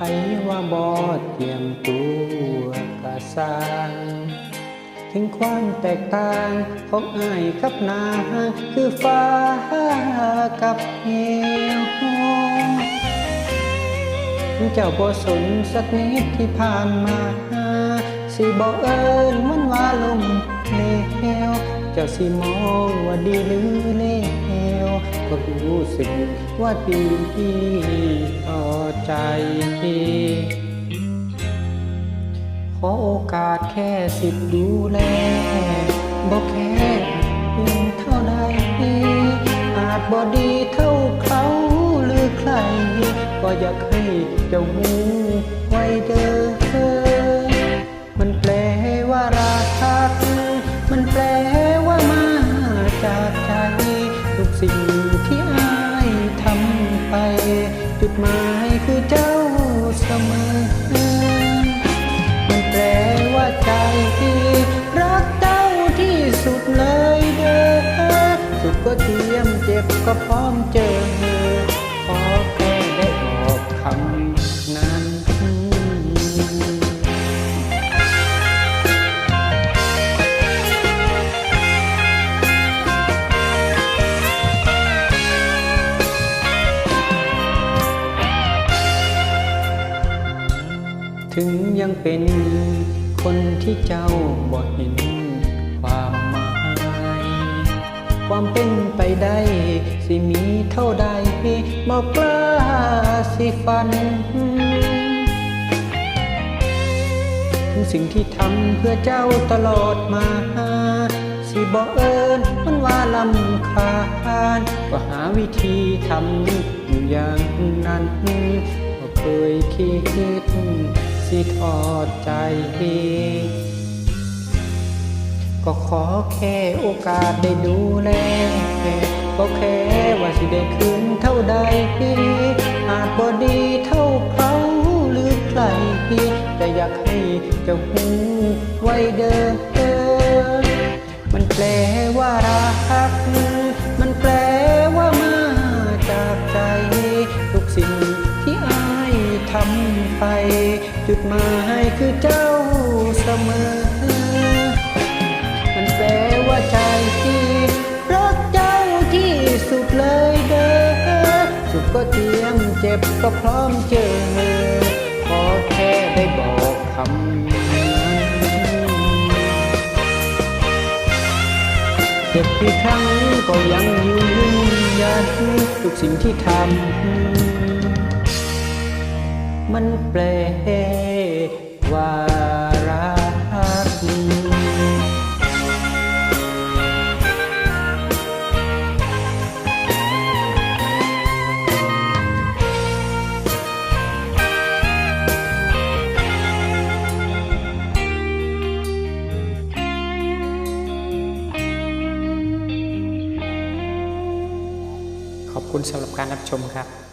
ไผว่าบอดเตรียมตัวกะสร้าง ถึงความแตกต่างของอ้ายกับนาคือฟ้ากับเหวถึงเจ้าบ่สนสักนิดที่ผ่านมา สิบอกเอิญมันว่าลมเลวเจ้าสิมองว่าดีหรือเลวก็รู้สึกว่าดีต่อ ใจขอโอกาสแค่สิทธิ์ดูแลบอกแค่เพียงเท่าใดอาจบ่ดีเท่าเขาหรือใคร ก็อยากให้เจ้าหูไว้เด้อมันแปลว่ารักมันแปลว่ามาจากใจทุกสิ่ง ก็เทียมเจ็บก็พร้อมเจอขอแค่ได้บอกคำนั้นถึงยังเป็นคนที่เจ้าบ่เห็น ความเป็นไปได้ สิมีเท่าใดบอกกล้าสิฝันถึงสิ่งที่ทำเพื่อเจ้าตลอดมา สิบอกเอิญมันว่าลำคาญก็หาวิธีทำอยู่อย่างนั้นก็เคยคิด สิทอดใจก็ขอแค่โอกาสได้ดู ได้คืนเท่าใดพี่ อาจบ่ดีเท่าเขาหรือใครแต่อยากให้เจ้าหูไว้เด้อมันแปลว่ารัก มันแปลว่ามาจากใจทุกสิ่งที่อายทำไป จุดหมายคือเจ้าเสมอ ก็พร้อมเจอ ขอแค่ได้บอกคำนั้นเจ็บกี่ครั้งก็ยังยืนยันทุกสิ่งที่ทำ มันแปลว่ารัก คุณสำหรับการรับชมครับ